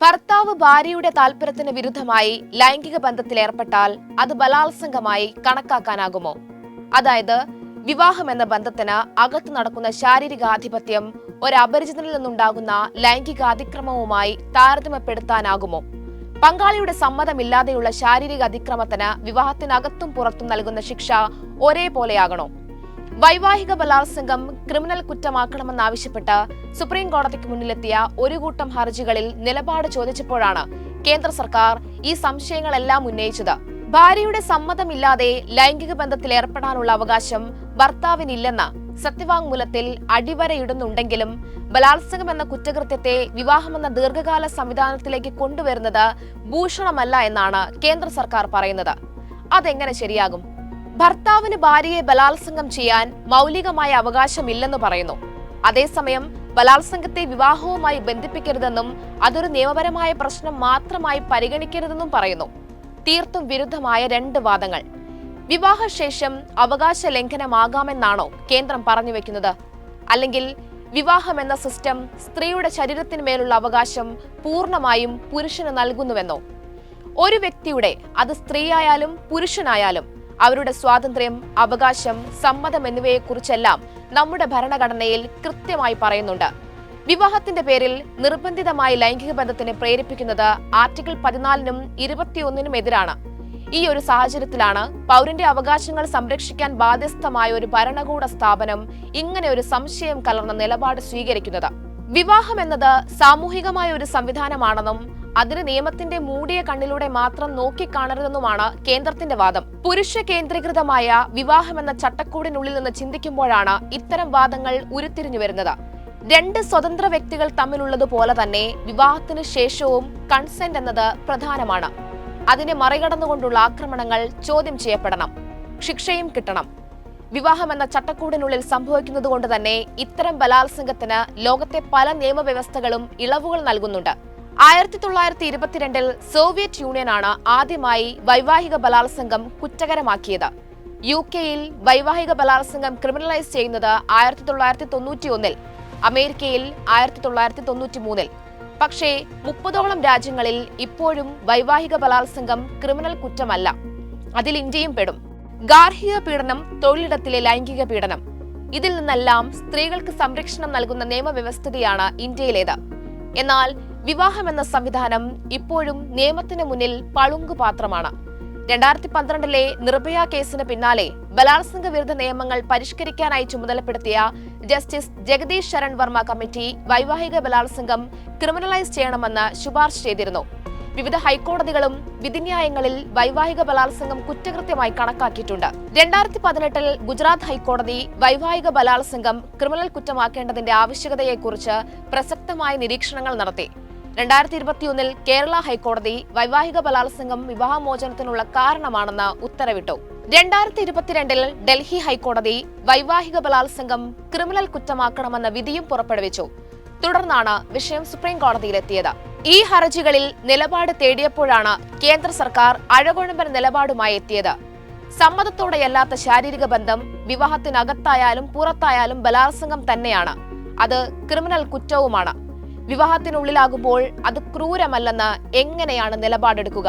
ഭർത്താവ് ഭാര്യയുടെ താൽപര്യത്തിന് വിരുദ്ധമായി ലൈംഗിക ബന്ധത്തിൽ ഏർപ്പെട്ടാൽ അത് ബലാത്സംഗമായി കണക്കാക്കാനാകുമോ? അതായത് വിവാഹം എന്ന ബന്ധത്തിന് അകത്ത് നടക്കുന്ന ശാരീരിക ആധിപത്യം ഒരു നിന്നുണ്ടാകുന്ന ലൈംഗിക അതിക്രമവുമായി താരതമ്യപ്പെടുത്താനാകുമോ? പങ്കാളിയുടെ സമ്മതമില്ലാതെയുള്ള ശാരീരിക അതിക്രമത്തിന് വിവാഹത്തിനകത്തും പുറത്തും നൽകുന്ന ശിക്ഷ ഒരേപോലെയാകണോ? വൈവാഹിക ബലാത്സംഗം ക്രിമിനൽ കുറ്റമാക്കണമെന്നാവശ്യപ്പെട്ട് സുപ്രീം കോടതിക്ക് മുന്നിലെത്തിയ ഒരു കൂട്ടം ഹർജികളിൽ നിലപാട് ചോദിച്ചപ്പോഴാണ് കേന്ദ്ര സർക്കാർ ഈ സംശയങ്ങളെല്ലാം ഉന്നയിച്ചത്. ഭാര്യയുടെ സമ്മതമില്ലാതെ ലൈംഗിക ബന്ധത്തിൽ ഏർപ്പെടാനുള്ള അവകാശം ഭർത്താവിനില്ലെന്ന സത്യവാങ്മൂലത്തിൽ അടിവരയിടുന്നുണ്ടെങ്കിലും ബലാത്സംഗം എന്ന കുറ്റകൃത്യത്തെ വിവാഹമെന്ന ദീർഘകാല സംവിധാനത്തിലേക്ക് കൊണ്ടുവരുന്നത് ഭൂഷണമല്ല എന്നാണ് കേന്ദ്ര സർക്കാർ പറയുന്നത്. അതെങ്ങനെ ശരിയാകും? ഭർത്താവിന് ഭാര്യയെ ബലാത്സംഗം ചെയ്യാൻ മൗലികമായ അവകാശമില്ലെന്ന് പറയുന്നു. അതേസമയം ബലാത്സംഗത്തെ വിവാഹവുമായി ബന്ധിപ്പിക്കരുതെന്നും അതൊരു നിയമപരമായ പ്രശ്നം മാത്രമായി പരിഗണിക്കരുതെന്നും പറയുന്നു. തീർത്തും വിരുദ്ധമായ രണ്ട് വാദങ്ങൾ. വിവാഹശേഷം അവകാശ ലംഘനമാകാമെന്നാണോ കേന്ദ്രം പറഞ്ഞു വെക്കുന്നത്? അല്ലെങ്കിൽ വിവാഹം എന്ന സിസ്റ്റം സ്ത്രീയുടെ ശരീരത്തിന്മേലുള്ള അവകാശം പൂർണമായും പുരുഷന് നൽകുന്നുവെന്നോ? ഒരു വ്യക്തിയുടെ അത് സ്ത്രീയായാലും പുരുഷനായാലും അവരുടെ സ്വാതന്ത്ര്യം അവകാശം സമ്മതം എന്നിവയെക്കുറിച്ചെല്ലാം നമ്മുടെ ഭരണഘടനയിൽ കൃത്യമായി പറയുന്നുണ്ട്. വിവാഹത്തിന്റെ പേരിൽ നിർബന്ധിതമായി ലൈംഗിക ബന്ധത്തിന് പ്രേരിപ്പിക്കുന്നത് ആർട്ടിക്കിൾ പതിനാലിനും ഇരുപത്തിയൊന്നിനും എതിരാണ്. ഈ ഒരു സാഹചര്യത്തിലാണ് പൗരന്റെ അവകാശങ്ങൾ സംരക്ഷിക്കാൻ ബാധ്യസ്ഥമായ ഒരു ഭരണകൂട സ്ഥാപനം ഇങ്ങനെ ഒരു സംശയം കലർന്ന നിലപാട് സ്വീകരിക്കുന്നത്. വിവാഹം എന്നത് സാമൂഹികമായ ഒരു സംവിധാനമാണെന്നും അതിന് നിയമത്തിന്റെ മൂടിയ കണ്ണിലൂടെ മാത്രം നോക്കിക്കാണരുതെന്നുമാണ് കേന്ദ്രത്തിന്റെ വാദം. പുരുഷ കേന്ദ്രീകൃതമായ വിവാഹമെന്ന ചട്ടക്കൂടിനുള്ളിൽ നിന്ന് ചിന്തിക്കുമ്പോഴാണ് ഇത്തരം വാദങ്ങൾ ഉരുത്തിരിഞ്ഞു വരുന്നത്. രണ്ട് സ്വതന്ത്ര വ്യക്തികൾ തമ്മിലുള്ളതുപോലെ തന്നെ വിവാഹത്തിന് ശേഷവും കൺസെന്റ് എന്നത് പ്രധാനമാണ്. അതിനെ മറികടന്നുകൊണ്ടുള്ള ആക്രമണങ്ങൾ ചോദ്യം ചെയ്യപ്പെടണം. ശിക്ഷയും കിട്ടണം. വിവാഹമെന്ന ചട്ടക്കൂടിനുള്ളിൽ സംഭവിക്കുന്നതുകൊണ്ട് തന്നെ ഇത്തരം ബലാത്സംഗത്തിന് ലോകത്തെ പല നിയമവ്യവസ്ഥകളും ഇളവുകൾ നൽകുന്നുണ്ട്. ആയിരത്തി തൊള്ളായിരത്തി ഇരുപത്തിരണ്ടിൽ സോവിയറ്റ് യൂണിയനാണ് ആദ്യമായി വൈവാഹിക ബലാത്സംഗം കുറ്റകരമാക്കിയത്. യു കെയിൽ വൈവാഹിക ബലാത്സംഗം ക്രിമിനലൈസ് ചെയ്യുന്നത് ആയിരത്തി തൊള്ളായിരത്തി തൊണ്ണൂറ്റി ഒന്നിൽ അമേരിക്കയിൽ ആയിരത്തി തൊള്ളായിരത്തി തൊണ്ണൂറ്റി മൂന്നിൽ പക്ഷേ മുപ്പതോളം രാജ്യങ്ങളിൽ ഇപ്പോഴും വൈവാഹിക ബലാത്സംഗം ക്രിമിനൽ കുറ്റമല്ല. അതിൽ ഇന്ത്യയും പെടും. ഗാർഹിക പീഡനം തൊഴിലിടത്തിലെ ലൈംഗിക പീഡനം. ഇതിൽ നിന്നെല്ലാം സ്ത്രീകൾക്ക് സംരക്ഷണം നൽകുന്ന നിയമവ്യവസ്ഥിതിയാണ് ഇന്ത്യയിലേത്. എന്നാൽ വിവാഹം എന്ന സംവിധാനം ഇപ്പോഴും നിയമത്തിന് മുന്നിൽ പളുങ്കു പാത്രമാണ്. രണ്ടായിരത്തി പന്ത്രണ്ടിലെ നിർഭയ കേസിന് പിന്നാലെ ബലാത്സംഗ വിരുദ്ധ നിയമങ്ങൾ പരിഷ്കരിക്കാനായി ചുമതലപ്പെടുത്തിയ ജസ്റ്റിസ് ജഗദീഷ് ശരൺ വർമ്മ കമ്മിറ്റി വൈവാഹിക ബലാത്സംഗം ക്രിമിനലൈസ് ചെയ്യണമെന്ന് ശുപാർശ ചെയ്തിരുന്നു. വിവിധ ഹൈക്കോടതികളും വിധിന്യായങ്ങളിൽ വൈവാഹിക ബലാത്സംഗം കുറ്റകൃത്യമായി കണക്കാക്കിയിട്ടുണ്ട്. രണ്ടായിരത്തി പതിനെട്ടിൽ ഗുജറാത്ത് ഹൈക്കോടതി വൈവാഹിക ബലാത്സംഗം ക്രിമിനൽ കുറ്റമാക്കേണ്ടതിന്റെ ആവശ്യകതയെക്കുറിച്ച് പ്രസക്തമായ നിരീക്ഷണങ്ങൾ നടത്തി. രണ്ടായിരത്തി ഇരുപത്തിയൊന്നിൽ കേരള ഹൈക്കോടതി വൈവാഹിക ബലാത്സംഗം വിവാഹമോചനത്തിനുള്ള കാരണമാണെന്ന് ഉത്തരവിട്ടു. രണ്ടായിരത്തി ഇരുപത്തിരണ്ടിൽ ഡൽഹി ഹൈക്കോടതി വൈവാഹിക ബലാത്സംഗം ക്രിമിനൽ കുറ്റമാക്കണമെന്ന വിധിയും പുറപ്പെടുവിച്ചു. തുടർന്നാണ് വിഷയം സുപ്രീം കോടതിയിലെത്തിയത്. ഈ ഹർജികളിൽ നിലപാട് തേടിയപ്പോഴാണ് കേന്ദ്ര സർക്കാർ അഴകൊഴുമ്പൻ നിലപാടുമായി എത്തിയത്. സമ്മതത്തോടെയല്ലാത്ത ശാരീരിക ബന്ധം വിവാഹത്തിനകത്തായാലും പുറത്തായാലും ബലാത്സംഗം തന്നെയാണ്. അത് ക്രിമിനൽ കുറ്റവുമാണ്. വിവാഹത്തിനുള്ളിലാകുമ്പോൾ അത് ക്രൂരമല്ലെന്ന് എങ്ങനെയാണ് നിലപാടെടുക്കുക?